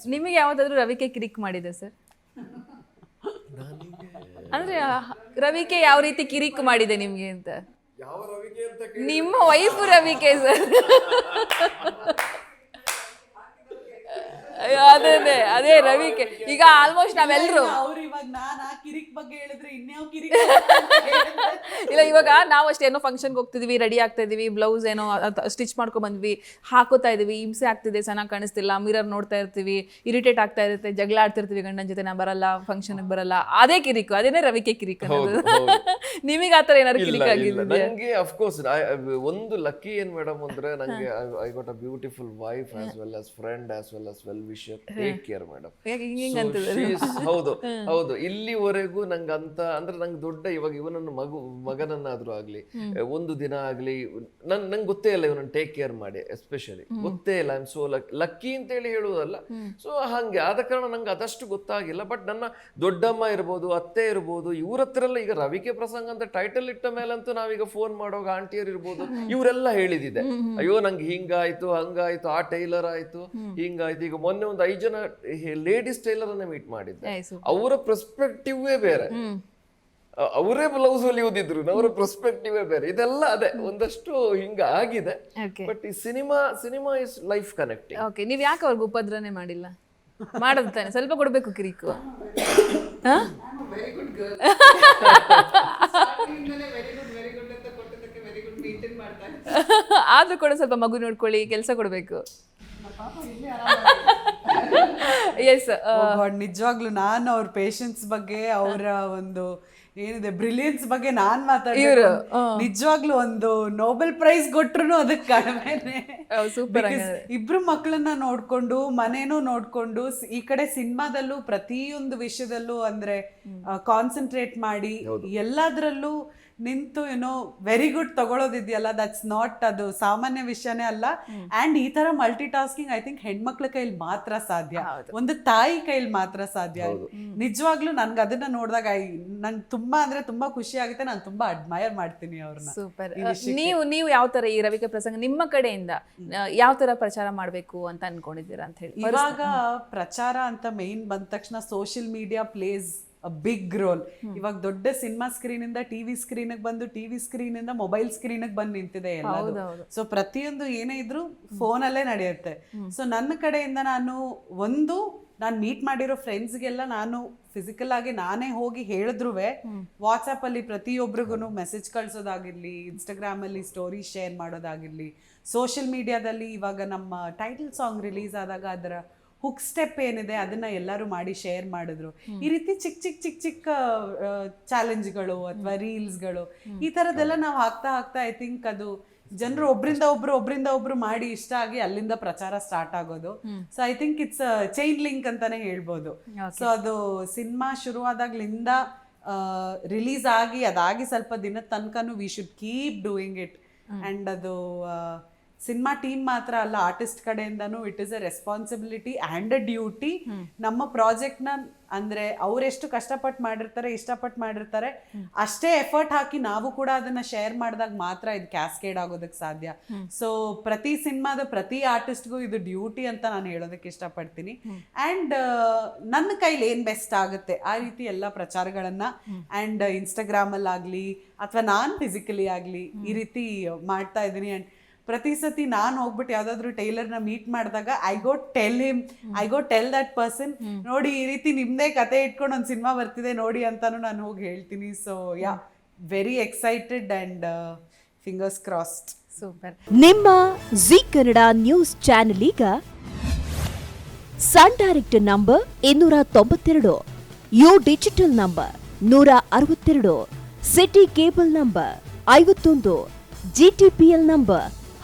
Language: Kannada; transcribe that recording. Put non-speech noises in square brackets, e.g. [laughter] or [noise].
ನಿಮಗೆ ಯಾವ್ದಾದ್ರು ರವಿಕೆ ಕಿರಿಕ್ ಮಾಡಿದೆ ಸರ್? ಅಂದ್ರೆ ರವಿಕೆ ಯಾವ ರೀತಿ ಕಿರಿಕ್ ಮಾಡಿದೆ ನಿಮ್ಗೆ ಅಂತ? ನಿಮ್ಮ ವೈಫ್ ರವಿಕೆ ಸರ್. ಅದೇ ಅದೇ ರವಿಕೆ ಈಗ ಆಲ್ಮೋಸ್ಟ್ ನಾವೆಲ್ಲರೂ ಅವ್ರು ಇವಾಗ ನಾನು ಆ ಕಿರಿಕ್ ಬಗ್ಗೆ ಹೇಳಿದ್ರೆ ಇನ್ಯಾವ ಕಿರಿಕ್ ಇಲ್ಲ ಇವಾಗ ನಾವು ಅಷ್ಟೇ ಏನೋ ಫಂಕ್ಷನ್ಗೆ ಹೋಗ್ತಿದ್ವಿ ರೆಡಿ ಆಗ್ತಾ ಇದೀವಿ ಬ್ಲೌಸ್ ಏನೋ ಸ್ಟಿಚ್ ಮಾಡ್ಕೊ ಬಂದ್ವಿ ಹಾಕೋತಾ ಇದೀವಿ ಹಿಂಸೆ ಆಗ್ತಿದೆ ಚೆನ್ನಾಗಿ ಕಾಣಿಸ್ತಿಲ್ಲ ಮಿರರ್ ನೋಡ್ತಾ ಇರ್ತೀವಿ ಇರಿಟೇಟ್ ಆಗ್ತಾ ಇರುತ್ತೆ ಜಗಳ ಆಡ್ತಿರ್ತೀವಿ ಗಂಡನ ಜೊತೆ ನಾ ಬರಲ್ಲ ಫಂಕ್ಷನ್ ಬರಲ್ಲ ಅದೇ ಕಿರಿಕು ಅದೇನೇ ರವಿಕೆ ಕಿರಿಕ್ ಅನ್ನೋದು. ನಿಮಗೆ ಆತರ ಥರ ಏನಾದ್ರು ಕಿರಿಕ್ ಇಲ್ಲ ಆಗಿದೆಯಾ ನಂಗೆ ಅಫ್ಕೋರ್ಸ್ ಒಂದು ಲಕ್ಕಿ ಏನ್ ಮೇಡಮ್ ಅಂದ್ರೆ ನನಗೆ I got a beautiful wife as well as friend as well as well take care madam ಹೌದು ಹೌದು. ಇಲ್ಲಿವರೆಗೂ ನಂಗೆ ಅಂತ ಅಂದ್ರೆ ನಂಗೆ ದೊಡ್ಡ ಇವಾಗ ಇವನನ್ನು ಮಗು ಮಗನನ್ನಾದ್ರೂ ಆಗ್ಲಿ ಒಂದು ದಿನ ಆಗ್ಲಿ ನನ್ ನಂಗೆ ಗೊತ್ತೇ ಇಲ್ಲ ಇವನನ್ನು ಟೇಕ್ ಕೇರ್ ಮಾಡಿ ಎಸ್ಪೆಷಲಿ ಗೊತ್ತೇ ಇಲ್ಲ ಐ ಆಮ್ ಸೋ ಲಕ್ಕಿ ಅಂತ ಹೇಳಿ ಹೇಳುವುದಲ್ಲ ಸೊ ಹಂಗೆ ಆದ ಕಾರಣ ನಂಗೆ ಅದಷ್ಟು ಗೊತ್ತಾಗಿಲ್ಲ. ಬಟ್ ನನ್ನ ದೊಡ್ಡಮ್ಮ ಇರ್ಬೋದು ಅತ್ತೆ ಇರ್ಬೋದು ಇವ್ರ ಹತ್ರ ಎಲ್ಲ ಈಗ ರವಿಕೆ ಪ್ರಸಂಗ ಅಂತ ಟೈಟಲ್ ಇಟ್ಟ ಮೇಲಂತೂ ನಾವೀಗ ಫೋನ್ ಮಾಡುವಾಗ ಆಂಟಿಯರ್ ಇರ್ಬೋದು ಇವರೆಲ್ಲ ಹೇಳಿದಿದೆ. ಅಯ್ಯೋ ನಂಗೆ ಹಿಂಗಾಯ್ತು ಹಂಗಾಯ್ತು ಆ ಟೈಲರ್ ಆಯ್ತು ಹಿಂಗಾಯ್ತು. ಈಗ ಮೊನ್ನೆ ಒಂದು ಐದು ಜನ ಲೇಡೀಸ್ ಟೈಲರ್ ಅನ್ನ ಮೀಟ್ ಮಾಡಿದ್ದೆ. ಅವರ ಪರ್ಸ್ಪೆಕ್ಟಿವೇ ಬೇರೆ. ಅವರೇ ಬ್ಲೌಸ್ ಹೊಲಿಯೋದಿದ್ರು ಅವರ ಪರ್ಸ್ಪೆಕ್ಟಿವೇ ಬೇರೆ. ಇದೆಲ್ಲ ಅದೇ ಒಂದಷ್ಟು ಹಿಂಗ ಆಗಿದೆ. ಬಟ್ ಈ cinema cinema is life connecting okay ನೀವು ಯಾಕೆ ಅವ್ರಿಗೆ ಉಪದ್ರನೆ ಮಾಡಿಲ್ಲ? ಮಾಡೋದು ತಾನೆ ಸ್ವಲ್ಪ ಕೊಡಬೇಕು ಕಿರಿಕು? [laughs] ಆದ್ರೂ ಕೂಡ ಸ್ವಲ್ಪ ಮಗು ನೋಡ್ಕೊಳ್ಳಿ ಕೆಲಸ ಕೊಡಬೇಕು. ಎಸ್ ನಿಜವಾಗ್ಲೂ ನಾನು ಅವ್ರ ಪೇಶನ್ಸ್ ಬಗ್ಗೆ ಅವರ ಒಂದು ಏನಿದೆ? ಬ್ರಿಲಿಯನ್ಸ್ ಬಗ್ಗೆ ನಾನ್ ಮಾತಾಡಿದ್ರು ನಿಜವಾಗ್ಲೂ ಒಂದು ನೋಬೆಲ್ ಪ್ರೈಸ್ ಕೊಟ್ರು ಅದಕ್ಕೆ ಕಡಿಮೆನೆ. ಇಬ್ರು ಮಕ್ಕಳನ್ನ ನೋಡ್ಕೊಂಡು ಮನೇನೂ ನೋಡ್ಕೊಂಡು ಈ ಕಡೆ ಸಿನಿಮಾದಲ್ಲೂ ಪ್ರತಿಯೊಂದು ವಿಷಯದಲ್ಲೂ ಅಂದ್ರೆ ಕಾನ್ಸಂಟ್ರೇಟ್ ಮಾಡಿ ಎಲ್ಲದರಲ್ಲೂ ನಿಂತು ಏನೋ ವೆರಿ ಗುಡ್ ತಗೊಳ್ಳೋದಿದೆಯಲ್ಲ ದಟ್ಸ್ ನಾಟ್ ಅದು ಸಾಮಾನ್ಯ ವಿಷಯನೇ ಅಲ್ಲ. ಅಂಡ್ ಈ ತರ ಮಲ್ಟಿ ಟಾಸ್ಕಿಂಗ್ ಐ ಥಿಂಕ್ ಹೆಣ್ಮಕ್ಳ ಕೈಲಿ ಮಾತ್ರ ಸಾಧ್ಯ. ಒಂದು ತಾಯಿ ಕೈಲಿ ಮಾತ್ರ ಸಾಧ್ಯ. ನಿಜವಾಗ್ಲೂ ನನ್ಗೆ ಅದನ್ನ ನೋಡಿದಾಗ ನಂಗೆ ತುಂಬಾ ಅಂದ್ರೆ ತುಂಬಾ ಖುಷಿ ಆಗುತ್ತೆ. ನಾನು ತುಂಬಾ ಅಡ್ಮೈರ್ ಮಾಡ್ತೀನಿ ಅವ್ರನ್ನ. ಸೂಪರ್ ನೀವು ನೀವು ಯಾವ ತರ ಈ ರವಿಕೆ ಪ್ರಸಂಗ ನಿಮ್ಮ ಕಡೆಯಿಂದ ಯಾವ ತರ ಪ್ರಚಾರ ಮಾಡಬೇಕು ಅಂತ ಅನ್ಕೊಂಡಿದ್ದೀರಾ ಅಂತ ಹೇಳಿ? ಇವಾಗ ಪ್ರಚಾರ ಅಂತ ಮೇನ್ ಬಂದ ತಕ್ಷಣ social media places big role ಇವಾಗ ದೊಡ್ಡ ಸಿನಿಮಾ ಸ್ಕ್ರೀನ್ ಇಂದ ಟಿವಿ ಸ್ಕ್ರೀನ್ ಬಂದು ಟಿವಿ ಸ್ಕ್ರೀನ್ ಇಂದ ಮೊಬೈಲ್ ಸ್ಕ್ರೀನ್ ಬಂದು ನಿಂತಿದೆ ಎಲ್ಲದು. ಹೌದೌದು. ಸೊ ಪ್ರತಿಯೊಂದು ಏನೇ ಇದ್ರು ಫೋನ್ ಅಲ್ಲೇ ನಡೆಯುತ್ತೆ. ಸೊ ನನ್ನ ಕಡೆಯಿಂದ ನಾನು ಒಂದು ನಾನು ಮೀಟ್ ಮಾಡಿರೋ ಫ್ರೆಂಡ್ಸ್ಗೆಲ್ಲ ನಾನು ಫಿಸಿಕಲ್ ಆಗಿ ನಾನೇ ಹೋಗಿ ಹೇಳಿದ್ರು ವಾಟ್ಸಪ್ ಅಲ್ಲಿ ಪ್ರತಿಯೊಬ್ಬರಿಗೂ ಮೆಸೇಜ್ ಕಳ್ಸೋದಾಗಿರ್ಲಿ ಇನ್ಸ್ಟಾಗ್ರಾಮ್ ಅಲ್ಲಿ ಸ್ಟೋರಿ ಶೇರ್ ಮಾಡೋದಾಗಿರ್ಲಿ ಸೋಷಿಯಲ್ ಮೀಡಿಯಾದಲ್ಲಿ ಇವಾಗ ನಮ್ಮ ಟೈಟಲ್ ಸಾಂಗ್ ರಿಲೀಸ್ ಆದಾಗ ಅದರ ಹುಕ್ ಸ್ಟೆಪ್ ಏನಿದೆ ಅದನ್ನ ಎಲ್ಲರೂ ಮಾಡಿ ಶೇರ್ ಮಾಡಿದ್ರು. ಈ ರೀತಿ ಚಿಕ್ಕ ಚಿಕ್ಕ ಚಿಕ್ಕ ಚಿಕ್ಕ ಚಾಲೆಂಜ್ಗಳು ಅಥವಾ ರೀಲ್ಸ್ಗಳು ಈ ಥರದ್ದೆಲ್ಲ ನಾವು ಹಾಕ್ತಾ ಹಾಕ್ತಾ ಐ ಥಿಂಕ್ ಅದು ಜನರು ಒಬ್ರಿಂದ ಒಬ್ರು ಒಬ್ರಿಂದ ಒಬ್ರು ಮಾಡಿ ಇಷ್ಟ ಆಗಿ ಅಲ್ಲಿಂದ ಪ್ರಚಾರ ಸ್ಟಾರ್ಟ್ ಆಗೋದು. So I think it's chain link ಅಂತಾನೆ ಹೇಳ್ಬೋದು. ಸೊ ಅದು ಸಿನಿಮಾ ಶುರುವಾದಾಗ್ಲಿಂದ ರಿಲೀಸ್ ಆಗಿ ಅದಾಗಿ ಸ್ವಲ್ಪ ದಿನದ ತನಕನೂ we should keep doing it and ಅದು ಸಿನಿಮಾ ಟೀಮ್ ಮಾತ್ರ ಅಲ್ಲ ಆರ್ಟಿಸ್ಟ್ ಕಡೆಯಿಂದನೂ it is a responsibility and a duty ನಮ್ಮ ಪ್ರಾಜೆಕ್ಟ್ನ ಅಂದ್ರೆ ಅವರೆಷ್ಟು ಕಷ್ಟಪಟ್ಟು ಮಾಡಿರ್ತಾರೆ ಇಷ್ಟಪಟ್ಟು ಮಾಡಿರ್ತಾರೆ ಅಷ್ಟೇ ಎಫರ್ಟ್ ಹಾಕಿ ನಾವು ಕೂಡ ಅದನ್ನ ಶೇರ್ ಮಾಡಿದಾಗ ಮಾತ್ರ ಇದು ಕ್ಯಾಸ್ಕೇಡ್ ಆಗೋದಕ್ಕೆ ಸಾಧ್ಯ. ಸೊ ಪ್ರತಿ ಸಿನಿಮಾದ ಪ್ರತಿ ಆರ್ಟಿಸ್ಟ್ಗೂ ಇದು ಡ್ಯೂಟಿ ಅಂತ ನಾನು ಹೇಳೋದಕ್ಕೆ ಇಷ್ಟಪಡ್ತೀನಿ. ಆ್ಯಂಡ್ ನನ್ನ ಕೈಲಿ ಏನು ಬೆಸ್ಟ್ ಆಗುತ್ತೆ? ಆ ರೀತಿ ಎಲ್ಲ ಪ್ರಚಾರಗಳನ್ನ ಆ್ಯಂಡ್ ಇನ್ಸ್ಟಾಗ್ರಾಮಲ್ಲಾಗಲಿ ಅಥವಾ ನಾನು ಫಿಸಿಕಲಿ ಆಗಲಿ ಈ ರೀತಿ ಮಾಡ್ತಾ ಇದ್ದೀನಿ. ಆ್ಯಂಡ್ ಪ್ರತಿ ಸತಿ ನಾನು ಹೋಗ್ಬಿಟ್ಟು ಯಾವ್ದಾದ್ರು ಟೈಲರ್ನ ಮೀಟ್ ಮಾಡಿದಾಗ I go tell him I go tell that person ನೋಡಿ ಈ ರೀತಿ ನಿಮ್ದೇ ಕತೆ ಇಟ್ಕೊಂಡು ಒಂದು ಸಿನಿಮಾ ಬರ್ತಿದೆ ನೋಡಿ ಅಂತಾನು ನಾನು ಹೋಗಿ ಹೇಳ್ತೀನಿ. So ya very excited and fingers crossed super ನಿಮ್ಮ ಜಿ ಕನ್ನಡ ನ್ಯೂಸ್ ಚಾನೆಲ್ ಈಗ ಸನ್ ಡೈರೆಕ್ಟ್ ನಂಬರ್ ಇನ್ನೂರ ತೊಂಬತ್ತೆರಡು ಯು ಡಿಜಿಟಲ್ ನಂಬರ್ ನೂರ ಅರವತ್ತೆರಡು ಸಿಟಿ ಕೇಬಲ್ ನಂಬರ್ ಐವತ್ತೊಂದು ಜಿಟಿಪಿಎಲ್ ನಂಬರ್